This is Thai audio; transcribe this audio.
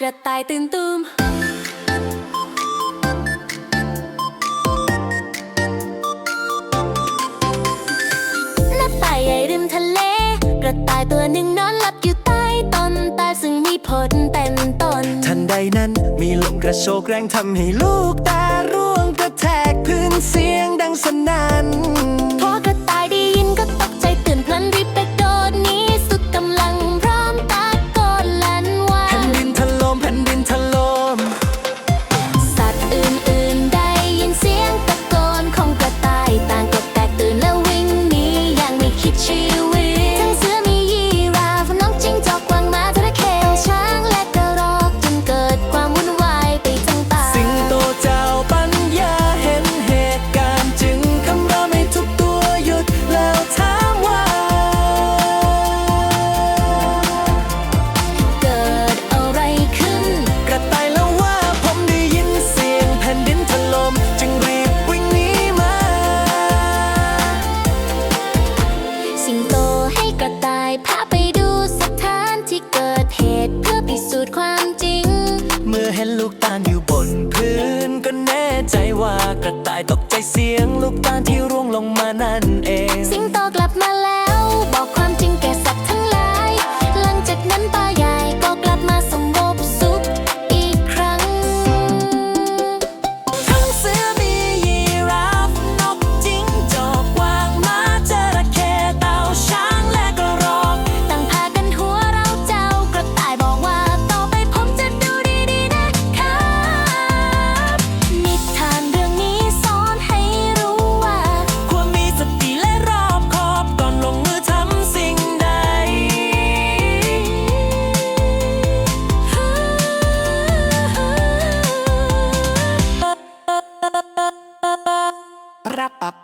กระต่ายตื่นตูมหน้าป่าใหญ่ริมทะเล กระต่ายตัวหนึ่งนอนหลับอยู่ใต้ต้นตาลซึ่งมีผลเป็นต้น ทันใดนั้นมีลมกระโชกแรงทำให้ลูกตาร่วงกระแทกพื้นเสียงดังสนั่น มื่อเห็นลูกตาลอยู่บนพื้น ก็แน่ใจว่ากระต่ายตกใจเสียงลูกตาลที่ร่วงลงมา Rapa.